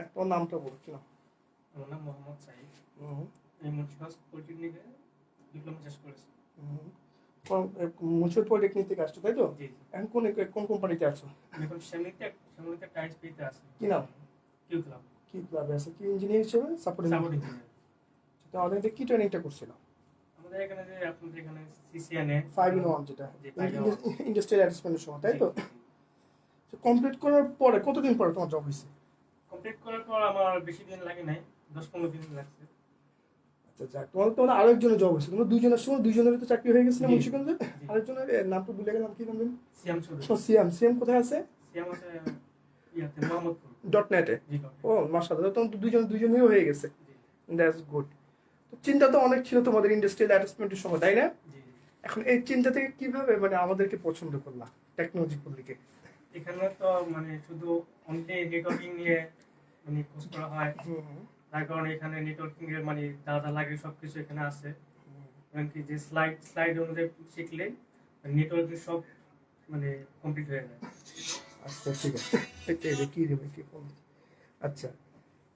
হ্যাঁ তোমার নামটা বলো কি নাম আমার নাম মোহাম্মদ সাইদ হুম, আমি মুন্সিগঞ্জ পলিটেকনিকে ডিপ্লোমা শেষ করেছি। মুন্সিপাল পলিটেকনিক থেকে আসছো তাই তো? এখন কোন কোন কোম্পানিতে আছো? আমি এখন শ্যামলিতে শ্যামলিতে টাইলস পেতে আছি। কি নাম? Q club. কি ক্লাবে? আছে কি ইঞ্জিনিয়ার হিসেবে? সাপোর্টিং সাপোর্ট ইঞ্জিনিয়ার তো আমাদের কি ট্রেনিংটা করছিল আমাদের এখানে যে আপনাদের এখানে সিসিএনএ ফাইভ ইন ওয়ান যেটা। ইন্ডাস্ট্রিয়াল অ্যাটাচমেন্টের সময় তাই তো? কমপ্লিট করার পরে কতদিন পরে তোমার জব হয়েছে? কমপ্লিট করার পর আমার বেশি দিন লাগে নাই দশ পনেরো দিন লাগছে। আচ্ছা যাক তোমার জব হয়েছে তোমার দুইজনের সময় তো চাকরি হয়ে গেছে না জি। মুন্সিগঞ্জে? আরেকজনের এ, নামটা ভুলে গেলাম কি নাম জানি? সিয়াম চৌধুরী। ও সিএম সিএম কোথায় আছে? সিয়াম আছে ইয়াতে মোহাম্মদপুর। ডট নেটে ও তোমার তো দুইজন হয়ে গেছে। দ্যাটস গুড তো চিন্তা তো অনেক ছিল তোমাদের ইন্ডাস্ট্রিয়াল অ্যাটাচমেন্টের সময় তাই না? এখন এই চিন্তা থেকে কীভাবে মানে আমাদেরকে পছন্দ করলা টেকনোলজি পল্লীকে এখানে তো মানে শুধু অনলি নেটওয়ার্কিং নিয়ে মানে কোর্স করা হয় তার কারণে এখানে নেটওয়ার্কিং এর মানে যা যা লাগে সবকিছু এখানে আছে এমনকি যে স্লাইড স্লাইড অনুযায়ী শিখলে নেটওয়ার্কিং সব মানে কমপ্লিট হয়ে যায় আচ্ছা ঠিক আছে এটা কি দেবে কি আচ্ছা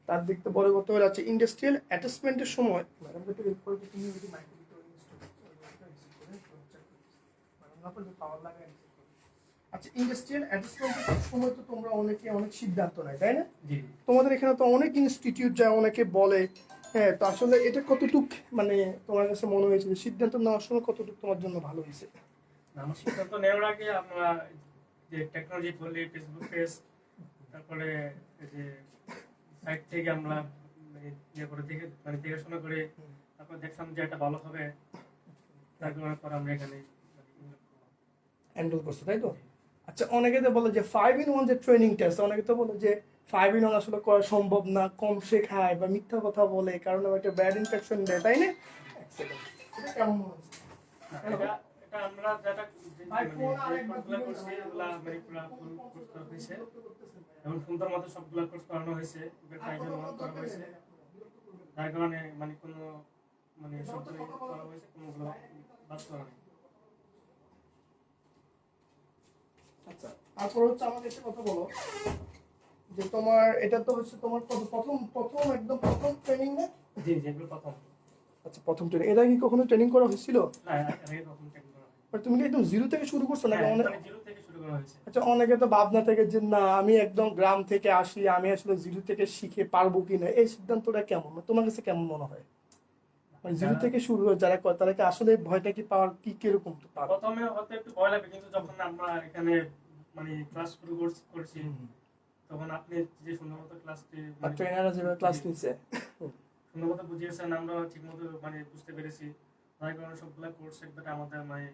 তার দিক তো বড় কথা হলো আচ্ছা ইন্ডাস্ট্রিয়াল অ্যাটাচমেন্টের সময় ম্যাডাম একটু হেল্প করে দিতে তুমি যদি মাইক্রো আচ্ছা ইন্ডাস্ট্রিয়াল অ্যাটাচমেন্টের সময় তো তোমরা অনেকে অনেক সিদ্ধান্ত নেয় তাই না? জি। তোমাদের এখানে তো অনেক ইনস্টিটিউট যায় অনেকে বলে হ্যাঁ তো আসলে এটা কতটুক মানে তোমার কাছে মনে হয়েছে যে সিদ্ধান্ত নেওয়ার সময় কতটুক তোমার জন্য ভালো হয়েছে? আমার সিদ্ধান্ত নেওয়ার আগে আমরা যে টেকনোলজি বললি ফেসবুক পেজ তারপরে যে সাইট থেকে আমরা মানে ইয়ে করে দেখে মানে দেখাশোনা করে তারপর দেখলাম যে এটা ভালো হবে তার কারণে পর আমরা এখানে মানে হ্যান্ডেল করছ তাই তো? আচ্ছা অনেকে তো বলে যে ফাইভ ইন ওয়ান যে ট্রেনিং টেস্ট অনেকে তো বলে যে ফাইভ ইন ওয়ান আসলে করা সম্ভব না কম শেখায় বা মিথ্যা কথা বলে কারণ একটা ব্যাড ইনফেকশন দেয় তাই না এটা কেমন মনে হচ্ছে? না, এটা- এটা আমরা যেটা ফোন যে আরেকবার কোর্সগুলো দিবেন করছি, না। এগুলা পুরা ফুল কোর্স করা হয়েছে। এবং সুন্দর মতো সবগুলা কোর্স করানো হয়েছে ওদের টাইমের মতো করা হয়েছে যার কারণে মানে কোনো মানে সবগুলো করা হয়েছে কোনোগুলো বাদ করা নেই আচ্ছা তারপর হচ্ছে আমাকে একটা কথা বলো যে তোমার এটা তো হচ্ছে তোমার প্রথম প্রথম একদম প্রথম ট্রেনিং না? জি যেগুলো প্রথম। আচ্ছা প্রথম ট্রেনিং এটা কি কখনো ট্রেনিং করা হয়েছিল? না করা হয় মানে তুমি কি একদম জিরো থেকে শুরু করছ নাকি হ্যাঁ, অনেক মানে জিরো থেকে শুরু করা হয়েছে। আচ্ছা অনেকে তো ভাবনা থেকে যে না আমি একদম গ্রাম থেকে আসি আমি আসলে জিরো থেকে শিখে পারব কিনা এই সিদ্ধান্তটা কেমন? মানে তোমার কাছে কেমন মনে হয়? মানে জিরো থেকে শুরু হয় যারা তারা কি আসলে ভয়টা কি পাওয়ার কি কীরকম তো পারো প্রথমে হয়তো একটু ভয় লাগে কিন্তু যখন আমরা এখানে মানে ক্লাস শুরু করছি- তখন আপনি যে সুন্দর মতো ক্লাসটি ট্রেনাররা যেভাবে ক্লাস নিচ্ছে সুন্দর মতো বুঝিয়েছেন আমরা ঠিক মতো মানে বুঝতে পেরেছি। তার কারণে সবগুলা কোর্স একবারে আমাদের মানে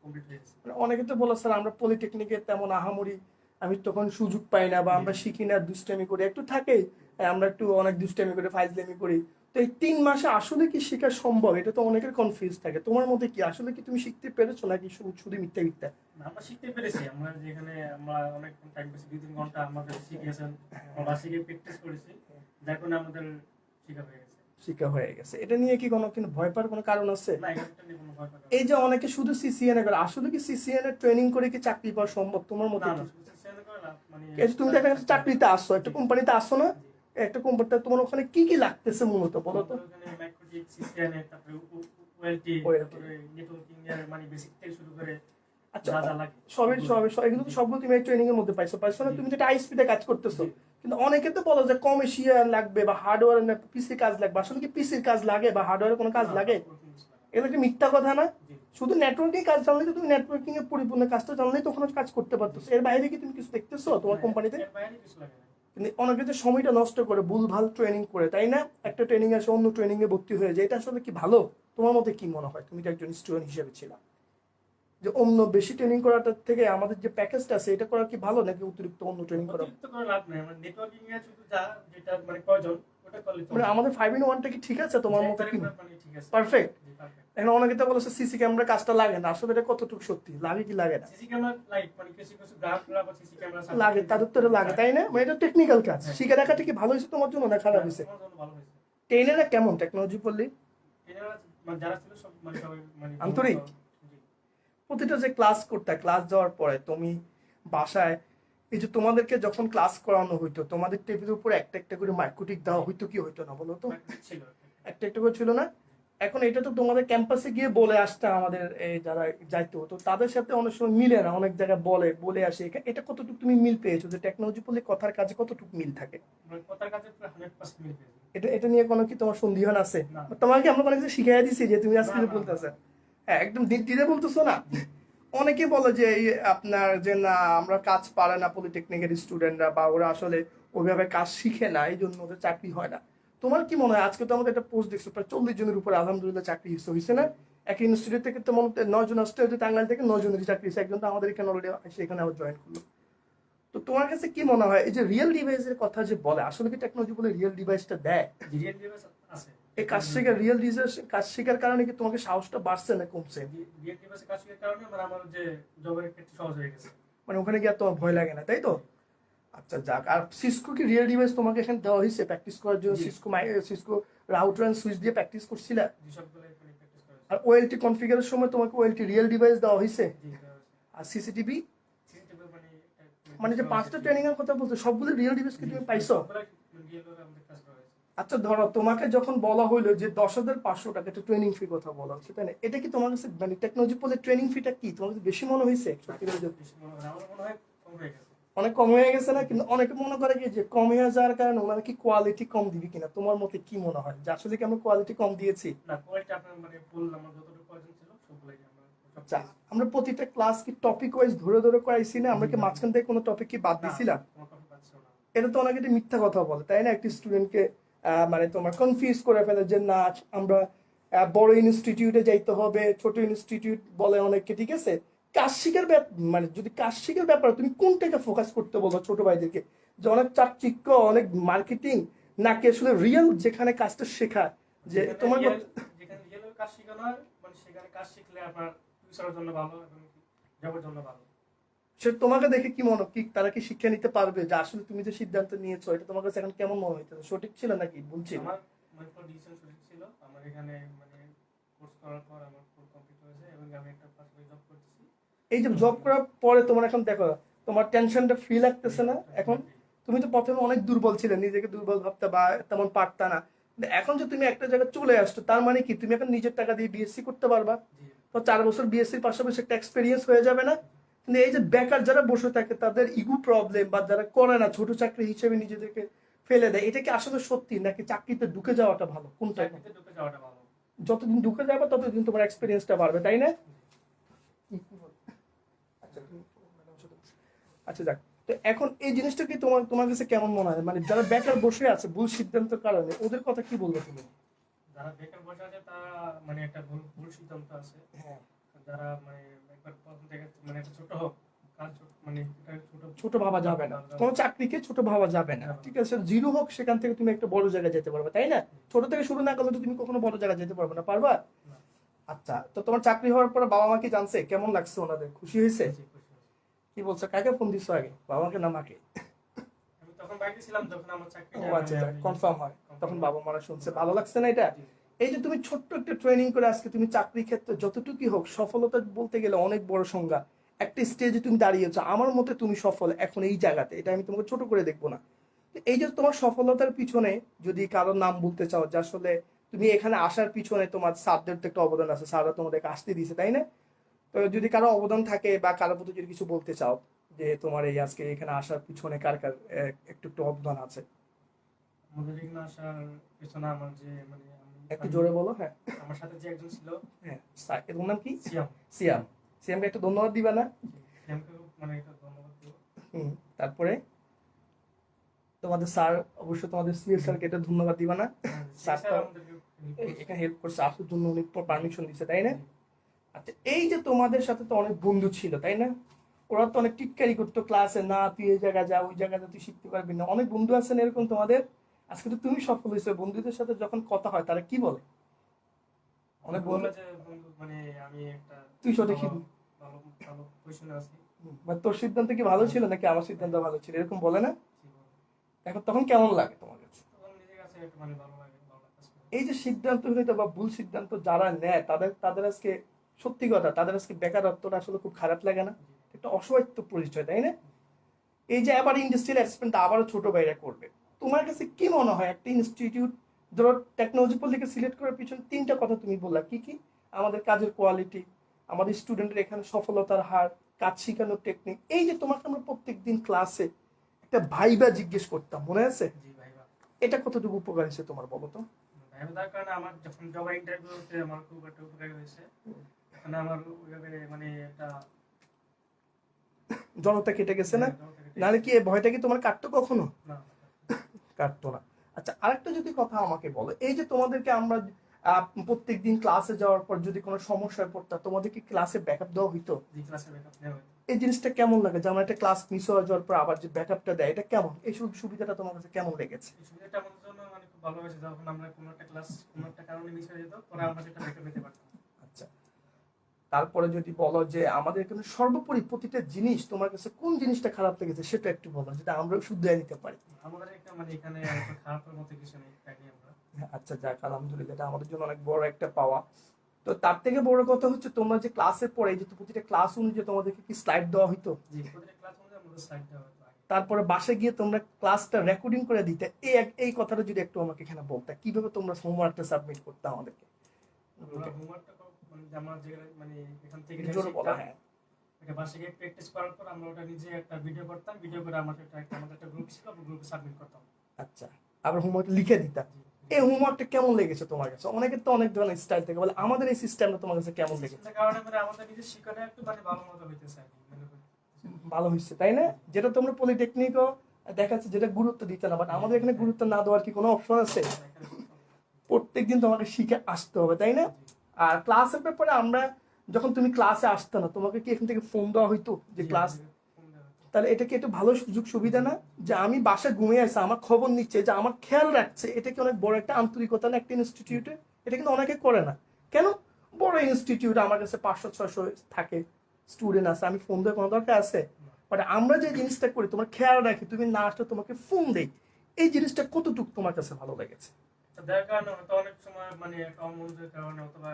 কমপ্লিট গেছে। মানে অনেকে তো বলে স্যার আমরা পলিটেকনিকে তেমন আহামরি আমি তখন সুযোগ পাই না বা আমরা শিখি না দুষ্টামি করি। একটু থাকেই আমরা একটু অনেক দুষ্টামি করে ফাইজলামি করি। তো এই তিন মাসে আসলে কি শেখা সম্ভব? এটা তো অনেকের কনফিউজ থাকে। তোমার মধ্যে কি? আসলে কি তুমি শিখতে পেরেছ নাকি শুধু শুধু মিথ্যা মিথ্যা? আমরা শিখতে পেরেছি। আমরা যেখানে আমরা অনেক টাইম পেয়েছি দুই তিন ঘণ্টা আমাদের শিখিয়েছেন। আমরা শিখে প্র্যাকটিস করেছি। যার কারণে আমাদের শেখা হয়ে গেছে। শিক্ষা হয়ে গেছে। এটা নিয়ে কি কোনো কিন্তু ভয় পাওয়ার কোনো কারণ আছে? এই যে অনেকে শুধু সিসিএন করে আসলে কি সিসিএন এর ট্রেনিং করে কি চাকরি পাওয়া সম্ভব? তোমার মতে মানে তুমি তো একটা চাকরিতে আসছো একটা কোম্পানিতে আসছো না। একটা কোম্পানিতে তোমার ওখানে কি কি লাগতেছে মূলত বলো তো? আচ্ছা সব- এগুলো সবগুলো তুমি ট্রেনিং এর মধ্যে পাইছো। পাইছো না তুমি তো একটা কাজ করতেছো। কিন্তু অনেকে তো বলো যে কমার্শিয়াল লাগবে বা হার্ডওয়্যার না পিসি কাজ লাগবে। আসলে কি পিসির কাজ লাগে বা হার্ডওয়্যারের কোনো কাজ লাগে। এগুলো কি মিথ্যা কথা না? শুধু নেটওয়ার্কিং কাজ জানলে তো তুমি নেটওয়ার্কিং এর পরিপূর্ণ কাজটা জানলেই তখন কাজ করতে পারতো এর বাইরে কি তুমি কিছু দেখতেছো তোমার কোম্পানিতে এর বাইরে কিছু লাগে না। কিন্তু অনেকে যে সময়টা নষ্ট করে, ভুলভাল ট্রেনিং করে, তাই না? একটা ট্রেনিং আসে অন্য ট্রেনিং এ ভর্তি হয়ে যায়। এটা আসলে কি ভালো? তোমার মতে কি মনে হয়? তুমি তো একজন স্টুডেন্ট হিসেবে ছিলাম যে অন্য বেশি ট্রেনিং করাটার থেকে আমাদের যে প্যাকেজটা আছে, এটা করা কি ভালো নাকি অতিরিক্ত অন্য ট্রেনিং করা? অতিরিক্ত করে লাভ নেই। মানে নেটওয়ার্কিং এ শুধু যা, যেটা মানে প্রয়োজন মানে আমাদের ফাইভ ইন ওয়ানটা কি ঠিক আছে তোমার মতে কি perfect। এখন অনেকে তো বলেছে সিসি ক্যামেরা কাজটা লাগে না। আসলে এটা কতটুকু সত্যি? লাগে কি লাগে না? মানে লাগে তাদের তো লাগে তাই না? মানে এটা টেকনিক্যাল কাজ। শিখে রাখাটা কি ভালো হয়েছে তোমার জন্য না খারাপ হয়েছে? ভালো হয়েছে। ট্রেনেরা কেমন টেকনোলজি পড়লি? মানে মানে আন্তরিক? প্রতিটা যে ক্লাস করতে ক্লাস যাওয়ার পরে তুমি বাসায় এই যে তোমাদেরকে যখন ক্লাস করানো হইতো তোমাদের টেবিলের উপর একটা একটা করে মাইক্রোটিক দেওয়া হইতো কি হইতো না বলো তো? একটা একটা করে ছিল না? এখন এটা তো তোমাদের ক্যাম্পাসে গিয়ে বলে আসতে আমাদের যারা যাইতো তো তাদের সাথে অনেক সময় মিলে না অনেক জায়গায় বলে বলে আসে। এটা কতটুকু তুমি মিল পেয়েছ? যে টেকনোলজি বলে কথার কাজে কতটুকু মিল থাকে? মানে কথার এটা এটা নিয়ে কোনো কি তোমার সন্দেহন আছে? তোমাকে আমরা অনেক কিছু শিখাই দিছি যে তুমি আজকে বলতেছে। হ্যাঁ একদম দিদিরে বলতেছো না? অনেকে বলে যে এই আপনার যে না, আমরা কাজ পারে না পলিটেকনিকের স্টুডেন্টরা বা ওরা আসলে ওইভাবে কাজ শিখে না এই জন্য ওদের চাকরি হয় না। তোমার কি মনে হয়? আজকে তো আমাদের একটা পোস্ট দেখছ, প্রায় চল্লিশ জনের উপরে আলহামদুলিল্লাহ চাকরি হয়েছে না? এক ইনস্টিটিউট থেকে তো মনে নয় জন আসতে হয়তো টাঙ্গাইল থেকে নয় জনের চাকরি হয়েছে একজন তো আমাদের এখানে অলরেডি সেখানে আবার জয়েন করল। তো তোমার কাছে কি মনে হয়? এই যে রিয়েল ডিভাইসের কথা যে বলে, আসলে কি টেকনোলজি বলে রিয়েল ডিভাইসটা দেয়? রিয়েল ডিভাইস এই কাজ শেখার রিয়েল ডিভাইস কাজ শেখার কারণে কি তোমাকে সাহসটা বাড়ছে না কমছে? কাজ করার কারণে মানে আমার যে জবের ক্ষেত্রে সহজ হয়ে গেছে। মানে ওখানে গিয়ে তোমার ভয় লাগে না তাই তো? আচ্ছা যাক আর সিসকো কি রিয়েল ডিভাইস তোমাকে এখানে দেওয়া হয়েছে? প্র্যাকটিস করার জন্য। Cisco my Cisco router and switch দিয়ে প্র্যাকটিস করছিলে? আর ওএলটি কনফিগারের সময় তোমাকে ওএলটি রিয়েল ডিভাইস দেওয়া হয়েছে? আর সিসিটিভি সিসিটিভি মানে মানে যে পাঁচটা ট্রেনিং এর কথা বলছো সবগুলো রিয়েল ডিভাইস কি তুমি পাইছো? আচ্ছা ধরো তোমাকে যখন বলা হইল যে দশ হাজার পাঁচশো টাকা একটা ট্রেনিং ফি কথা বলা হচ্ছে তাই না? এটা কি তোমার কাছে মানে টেকনোলজি বলে ট্রেনিং ফিটা কি? তোমার কাছে বেশি মনে হয়েছে? অনেক কম হয়ে গেছে। না? কিন্তু অনেকে মনে করে কি যে কম হয়ে যাওয়ার কারণে ওনারা কি কোয়ালিটি কম দিবি কিনা? তোমার মতে কি মনে হয়? যে আসলে কি আমরা কোয়ালিটি কম দিয়েছি? না কোয়ালিটি আপনার মানে ফুল যতটুকু প্রয়োজন ছিল সবগুলাই আমরা আচ্ছা আমরা প্রতিটা ক্লাস কি টপিক ওয়াইজ ধরে ধরে করাইছি না? আমরা কি মাঝখান থেকে কোনো টপিক কি বাদ দিছিলাম এটা তো অনেকে মিথ্যা কথা বলে তাই না? একটি স্টুডেন্টকে মানে তোমার কনফিউজ করে ফেলে যে না আমরা বড় ইনস্টিটিউটে যাইতে হবে ছোট ইনস্টিটিউট বলে অনেককে ঠিক আছে? কাজ শিখার মানে যদি কাজ শিখার ব্যাপারে তুমি কোনটাকে ফোকাস করতে বলো ছোট ভাইদেরকে? যে অনেক চাকচিক্য অনেক মার্কেটিং নাকি আসলে রিয়েল যেখানে কাজটা শেখা যে তোমার যেখানে রিয়েল কাজ শেখানো হয় মানে সেখানে কাজ শিখলে আপনার ফিউচারের জন্য ভালো এবং জবের জন্য ভালো। সে তোমাকে দেখে কি মনে কি তারা কি শিক্ষা নিতে পারবে যে আসলে তুমি যে সিদ্ধান্ত নিয়েছো এটা তোমার কাছে এখন কেমন মনে হইতেছে? সঠিক ছিল নাকি? ভুল ছিল? আমার মানে ডিসিশন সঠিক ছিল। আমার এখানে মানে কোর্স করার পর আমার পুরো কমপ্লিট হয়েছে এবং আমি একটা পাশাপাশি জব করতেছি। এই যে জব করার পরে তোমার এখন দেখো তোমার টেনশনটা ফ্রি লাগতেছে না এখন? তুমি তো প্রথমে অনেক দুর্বল ছিলে নিজেকে দুর্বল ভাবতে বা তেমন পারতা না। এখন যে তুমি একটা জায়গায় চলে আসছো তার মানে কি? তুমি এখন নিজের টাকা দিয়ে বিএসসি করতে পারবা? তো চার বছর বিএসসির পাশাপাশি একটা এক্সপিরিয়েন্স হয়ে যাবে না? কিন্তু এই যে বেকার যারা বসে থাকে তাদের ইগু প্রবলেম বা যারা করে না ছোট চাকরি হিসেবে নিজেদেরকে ফেলে দেয় এটা কি আসলে সত্যি নাকি চাকরিতে ঢুকে যাওয়াটা ভালো? কোনটা? ঢুকে যাওয়াটা ভালো। যতদিন ঢুকে যাবে ততদিন তোমার এক্সপিরিয়েন্সটা বাড়বে তাই না? আচ্ছা, আচ্ছা যাক। তো এখন এই জিনিসটা কি তোমার তোমার কাছে কেমন মনে হয়? মানে যারা বেকার বসে আছে ভুল সিদ্ধান্তের কারণে ওদের কথা কি বলব তুমি? যারা বেকার বসে আছে তারা মানে একটা ভুল ভুল সিদ্ধান্ত আছে। হ্যাঁ। যারা মানে একবার প্রথম থেকে মানে একটা ছোট হোক ছোট মানে ভাবা যাবে না। কোনো চাকরিকে ছোট ভাবা যাবে না। ঠিক আছে জিরো হোক সেখান থেকে তুমি একটা বড় জায়গায় যেতে পারবে তাই না? ছোট থেকে শুরু না করলে তো তুমি কখনো বড় জায়গায় যেতে পারবে না পারবা? আচ্ছা তো তোমার চাকরি হওয়ার পরে বাবা মা কি জানছে? কেমন লাগছে ওনাদের? খুশি হয়েছে। কি বলছে? কাকে ফোন দিছো আগে? বাবাকে না মাকে? তখন বাইরে ছিলাম যখন আমার চাকরি ও আচ্ছা কনফার্ম হয়। তখন বাবা মারা শুনছে। ভালো লাগছে না এটা? এই যে তুমি ছোট্ট একটা ট্রেনিং করে আজকে তুমি চাকরি ক্ষেত্রে যতটুকুই হোক, সফলতা বলতে গেলে অনেক বড় সংজ্ঞা। একটা স্টেজে তুমি দাঁড়িয়েছো, আমার মতে তুমি সফল এখন এই জায়গাতে, এটা আমি তোমাকে ছোট করে দেখব না। এই যে তোমার সফলতার পিছনে যদি কারোর নাম বলতে চাও, যে আসলে তুমি এখানে আসার পিছনে তোমার স্যারদের তো একটা অবদান আছে, স্যাররা তোমাদেরকে আসতে দিয়েছে, তাই না? তো যদি কারও অবদান থাকে বা কারও প্রতি যদি কিছু বলতে চাও, যে তোমার এই আজকে এখানে আসার পিছনে কার কার একটু একটু অবদান আছে? আমাদের এখানে আসার পেছনে আমার যে মানে একটু জোরে বলো হ্যাঁ। আমার সাথে যে একজন ছিল হ্যাঁ স্যার এর নাম কি? সিয়াম। সিয়াম। সিয়ামকে একটু ধন্যবাদ দিবা না? সিয়ামকে মানে একটা ধন্যবাদ দেবো। হুম তারপরে? তোমাদের স্যার অবশ্যই তোমাদের সিএস স্যারকে এটা ধন্যবাদ দিবা না? স্যার স্যার তো-। এখানে হেল্প করছে আসার জন্য পারমিশন দিচ্ছে তাই না? আচ্ছা এই যে তোমাদের সাথে তো অনেক বন্ধু ছিল তাই না? ওরা তো অনেক টিটকারি করতো ক্লাসে না তুই এই জায়গায় যা ওই জায়গাতে তুই শিখতে পারবি না। অনেক বন্ধু আছেন এরকম তোমাদের? আজকে তো তুমি সফল হয়েছো বন্ধুদের সাথে যখন কথা হয় তারা কি বলে? অনেক বলল যে বন্ধু মানে আমি একটা তুই সঠিক ভালো ভালো পজিশনে আছি। বা তোর সিদ্ধান্ত কি ভালো ছিল নাকি আমার সিদ্ধান্ত ভালো ছিল? এরকম বলে না? এখন তখন কেমন লাগে তোমার কাছে? মানে এই যে সিদ্ধান্ত হইতে বা ভুল সিদ্ধান্ত যারা নেয় তাদের তাদের আজকে সত্যি কথা তাদের আজকে বেকারত্বটা আসলে খুব খারাপ লাগে না। একটা অসহায়ত্ব পরিচয় তাই না? এই যে আবার ইন্ডাস্ট্রিয়াল অ্যাসিস্ট্যান্ট আবারও ছোট ভাইরা করবে। তোমার কাছে কি মনে হয়? একটা ইনস্টিটিউট ধরো টেকনোলজি পলিটিকে সিলেক্ট করার পিছনে তিনটা কথা তুমি বললা। কি কি? আমাদের কাজের কোয়ালিটি আমাদের স্টুডেন্টের এখানে সফলতার হার কাজ শেখানোর টেকনিক এই যে তোমাকে আমরা প্রত্যেক দিন ক্লাসে একটা ভাইবা জিজ্ঞেস করতাম মনে আছে? এটা কতটুকু উপকার হয়েছে তোমার বলো তো? ভাইবা তার কারণে আমার যখন জব ইন্টারভিউতে আমার খুব একটা উপকারী হয়েছে এখানে আমার মানে একটা জনতা কেটে গেছে না? না নাহলে কি ভয়টা কি তোমার কাটতো কখনো? না। কাটতো না। আচ্ছা আরেকটা যদি কথা আমাকে বলো এই যে তোমাদেরকে আমরা প্রত্যেক দিন ক্লাসে যাওয়ার পর যদি কোনো সমস্যায় পড়তাম তোমাদেরকে ক্লাসে ব্যাকআপ দেওয়া হইতো? এই জিনিসটা কেমন লাগে? যে আমার একটা ক্লাস মিস হয়ে যাওয়ার পর আবার যে ব্যাকআপটা দেয় এটা কেমন? এই সব সুবিধাটা তোমার কাছে কেমন লেগেছে? সুবিধাটা আমাদের জন্য মানে খুব ভালো হয়েছে যখন আমরা কোনো একটা ক্লাস কোনো একটা কারণে মিস হয়ে যেত পরে আমরা সেটা ব্যাকআপ নিতে পারতাম। তারপরে যদি বলো যে আমাদের এখানে সর্বোপরি প্রতিটা জিনিস তোমার কাছে কোন জিনিসটা খারাপ লেগেছে সেটা একটু বলো যেটা আমরা শুধরে নিতে পারি। আমাদের একটা মানে এখানে খারাপের মতো কিছু নেই আচ্ছা যাক আলহামদুলিল্লাহ এটা আমাদের জন্য অনেক বড় একটা পাওয়া। তো তার থেকে বড় কথা হচ্ছে তোমরা যে ক্লাসে পড়ে যে প্রতিটা ক্লাস অনুযায়ী তোমাদেরকে কি স্লাইড দেওয়া হতো তারপরে বাসে গিয়ে তোমরা ক্লাসটা রেকর্ডিং করে দিতে। এই এক- এই কথাটা যদি একটু আমাকে এখানে বলতে কীভাবে তোমরা হোমওয়ার্কটা সাবমিট করতে আমাদেরকে? হোমওয়ার্কটা আমার যেখানে মানে এখান থেকে একটু জোরে বলা হ্যাঁ। ওটা বাসে গিয়ে প্র্যাকটিস করার পর আমরা ওটা নিজে একটা ভিডিও করতাম। ভিডিও করে আমাদের একটা একটা- আমাদের একটা গ্রুপ ছিল গ্রুপে সাবমিট করতাম। আচ্ছা আবার হোমওয়ার্ক লিখে দিতা এই হোমওয়ার্কটা কেমন লেগেছে তোমার কাছে? অনেকের তো অনেক ধরনের স্টাইল থেকে বলে আমাদের এই সিস্টেমটা তোমার কাছে কেমন লেগেছে? কারণে মানে আমাদের নিজের শিক্ষাটা একটু মানে ভালো মতো হইতেছে আর কি ভালো হয়েছে তাই না? যেটা তোমরা পলিটেকনিকও দেখাচ্ছে যেটা গুরুত্ব দিতে না বাট আমাদের এখানে গুরুত্ব না দেওয়ার কি কোনো অপশন আছে? প্রত্যেকদিন তোমাকে শিখে আসতে হবে তাই না? আর ক্লাসের ব্যাপারে আমরা যখন তুমি ক্লাসে আসতে না তোমাকে কি এখান থেকে ফোন দেওয়া হইতো যে ক্লাস তাহলে এটা কি একটু ভালো সুযোগ সুবিধা না? যে আমি বাসায় ঘুমিয়ে আসছি আমার খবর নিচ্ছে যে আমার খেয়াল রাখছে এটা কি অনেক বড় একটা আন্তরিকতা না একটা ইনস্টিটিউটে এটা কিন্তু অনেকে করে না। কেন? বড় ইনস্টিটিউট আমার কাছে পাঁচশো ছশো থাকে স্টুডেন্ট আছে আমি ফোন দেওয়ার কোনো দরকার আছে? বাট আমরা যে জিনিসটা করি তোমার খেয়াল রাখি তুমি না আসলে তোমাকে ফোন দেই। এই জিনিসটা কতটুকু তোমার কাছে ভালো লেগেছে? যার কারণে হয়তো অনেক সময় মানে একটা অমনোযোগের কারণে অথবা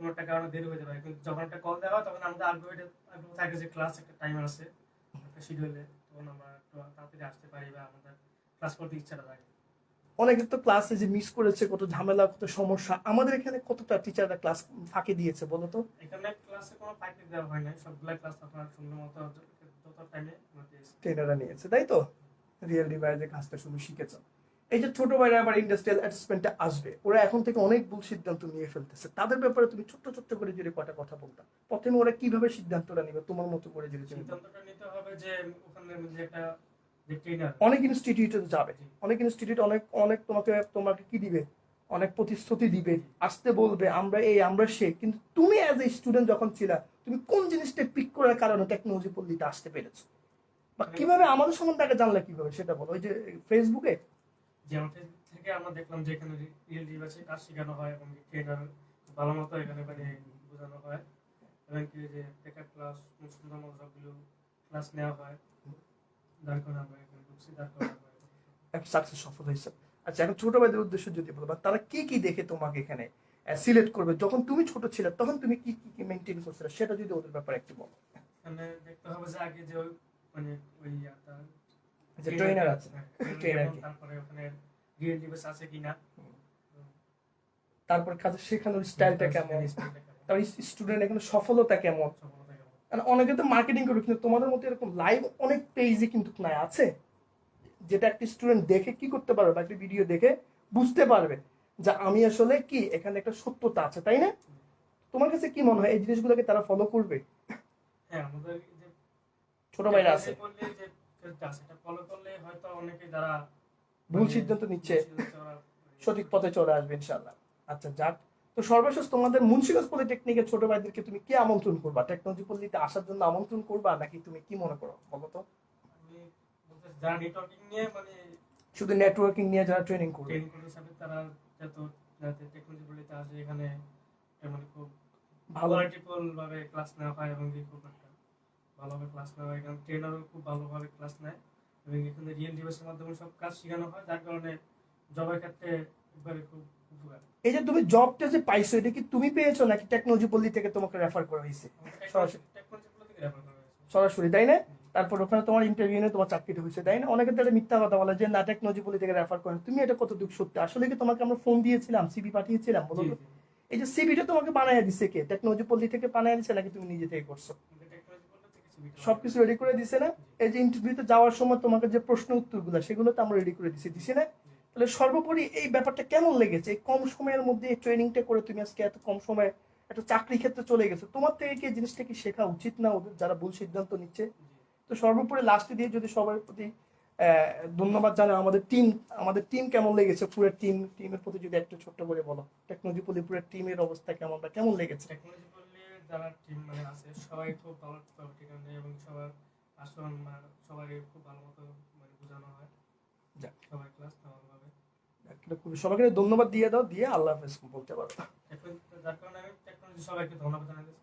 কোনো একটা কারণে দেরি হয়ে যাবে। কিন্তু যখন একটা কল দেওয়া হয় তখন আমাদের আগ্রহটা আগ্রহ থাকে যে ক্লাস একটা টাইমার আছে একটা শিডিউলে তখন আমরা একটু তাড়াতাড়ি আসতে পারি বা আমাদের ক্লাস করতে ইচ্ছাটা থাকে অনেকে তো ক্লাসে যে মিস করেছে কত ঝামেলা কত সমস্যা আমাদের এখানে কতটা টিচাররা ক্লাস ফাঁকি দিয়েছে বলো তো? এখানে ক্লাসে কোনো ফাইটিং দেওয়া হয় নাই সবগুলা ক্লাস আপনার সুন্দর মতো যত টাইমে ট্রেনাররা নিয়েছে তাই তো? রিয়েল ডিভাইসের কাজটা শুধু শিখেছ। এই যে ছোট ভাইরা আবার ইন্ডাস্ট্রিয়াল অ্যাসেসমেন্টে আসবে ওরা এখন থেকে অনেক ভুল সিদ্ধান্ত নিয়ে ফেলতেছে। তাদের ব্যাপারে তুমি ছোট্ট ছোট্ট করে যদি কটা কথা বলতাম প্রথমে ওরা কীভাবে সিদ্ধান্তটা নিবে? তোমার মতো করে যদি সিদ্ধান্তটা নিতে হবে যে ওখানে যে একটা অনেক ইনস্টিটিউটে যাবে। অনেক ইনস্টিটিউট অনেক অনেক তোমাকে তোমাকে কি দিবে? অনেক প্রতিশ্রুতি দিবে আসতে বলবে আমরা এই আমরা সে। কিন্তু তুমি অ্যাজ এ স্টুডেন্ট যখন ছিলা তুমি কোন জিনিসটা পিক করার কারণে টেকনোলজি পল্লীতে আসতে পেরেছ? বা কীভাবে আমাদের সম্বন্ধে আগে জানলে কীভাবে সেটা বলো। ওই যে ফেসবুকে ফেসবুক থেকে আমরা দেখলাম যে এখানে রিয়েল ডিভাইসে কাজ শেখানো হয় এবং ট্রেনার ভালো মতো এখানে মানে বোঝানো হয়। এবং কি যে ক্লাস সুন্দর মতো সবগুলো ক্লাস নেওয়া হয়। আমরা এখানে ঢুকছি সাকসেস সফল হয়েছে। আচ্ছা এখন ছোট ভাইদের উদ্দেশ্য যদি বলবা তারা কি কি দেখে তোমাকে এখানে সিলেক্ট করবে? যখন তুমি ছোট ছিলে তখন তুমি কি কি কি মেনটেন করছিলে? সেটা যদি ওদের ব্যাপারে একটু বলো। এখানে দেখতে হবে যে আগে যে ওই মানে ওই যে ট্রেনার আছে হ্যাঁ, trainer কি? তারপরে ওখানে রিয়েল ডিভাইস আছে কিনা? তারপর কাজ শেখানোর স্টাইলটা কেমন? স্টাইলটা কেমন, তার স্টুডেন্ট এখানে সফলতা কেমন? অনেকে তো মার্কেটিং করবে কিন্তু তোমাদের মতো এরকম লাইভ অনেক পেজে কিন্তু নাই আছে? যেটা একটা স্টুডেন্ট দেখে কি করতে পারবে বা একটা ভিডিও দেখে বুঝতে পারবে যে আমি আসলে কি এখানে একটা সত্যতা আছে তাই না? তোমার কাছে কি মনে হয়? এই জিনিসগুলোকে তারা ফলো করবে? হ্যাঁ আমাদের ছোট ভাইরা আছে। করলে হয়তো অনেকে যারা ভুল মানে সিদ্ধান্ত নিচ্ছে ওরা- সঠিক পথে চলে আসবে ইনশাল্লাহ আচ্ছা যাক। তো সর্বশেষ তোমাদের মুন্সিগঞ্জ পলিটেকনিকের ছোট ভাইদেরকে তুমি কি আমন্ত্রণ করবা? টেকনোলজি পল্লীতে আসার জন্য আমন্ত্রণ করবা নাকি তুমি কি মনে করো বলো তো? যারা নেটওয়ার্কিং নিয়ে মানে শুধু নেটওয়ার্কিং নিয়ে যারা ট্রেনিং করবে। ট্রেনিং তারা যত যাতে টেকনোলজি বলিতে আসে এখানে মানে খুব ভালো। ভাবে ক্লাস নেওয়া হয় এবং খুব একটা ভালোভাবে ক্লাস নেওয়া হয় এখানে ট্রেনারও খুব ভালোভাবে ক্লাস নেয় এবং এখানে রিয়েল ডিভাইসের মাধ্যমে সব কাজ শেখানো হয় যার কারণে জবের ক্ষেত্রে একবারে খুব এই যে তুমি জবটা যে পাইছো এটা কি তুমি পেয়েছ নাকি টেকনোলজি পল্লী থেকে তোমাকে রেফার করা হয়েছে? সরাসরি। তাই না? তারপর ওখানে তোমার ইন্টারভিউ নিয়ে তোমার চাকরিটা হয়েছে তাই না? অনেকে তাহলে মিথ্যা কথা বলে যে না টেকনোলজি পলি থেকে রেফার করেন। তুমি এটা কতটুকু সত্যি? আসলে কি তোমাকে আমরা ফোন দিয়েছিলাম সিবি পাঠিয়েছিলাম বলো। এই যে সিবিটা তোমাকে বানায় দিছে কে? টেকনোলজি পল্লি থেকে বানায় দিছে নাকি তুমি নিজে থেকে করছ আমাদের technology বলতে হচ্ছে কিছু video সবকিছু রেডি করে দিছে না। এই যে ইন্টারভিউতে যাওয়ার সময় তোমাকে যে প্রশ্ন উত্তরগুলো সেগুলো তো আমরা রেডি করে দিছি। দিছি না? তাহলে সর্বোপরি এই ব্যাপারটা কেমন লেগেছে? কম সময়ের মধ্যে এই ট্রেনিংটা করে তুমি আজকে এত কম সময়ে একটা চাকরি ক্ষেত্রে চলে গেছো, তোমার থেকে কি জিনিসটা কি শেখা উচিত না ওদের যারা ভুল সিদ্ধান্ত নিচ্ছে? তো সর্বোপরি লাস্টে দিয়ে যদি সবার প্রতি ধন্যবাদ জানাই। আমাদের টিম আমাদের টিম কেমন লেগেছে? পুরো টিম টিমের প্রতি যদি একটু ছোট্ট করে বলো। টেকনোলজি পলি পুরো টিমের অবস্থা কেমন বা কেমন লেগেছে? যারা টিম মানে আছে সবাই খুব ভালো ঠিকানা এবং সবার আচরণ বা সবাই খুব ভালো মতো মানে বোঝানো হয়। যাক। সবাই ক্লাস ভালোভাবে খুবই- সবাইকে ধন্যবাদ দিয়ে দাও দিয়ে আল্লাহ হাফেজ বলতে পারো। যার কারণে আমি সবাইকে ধন্যবাদ জানাতে চাই।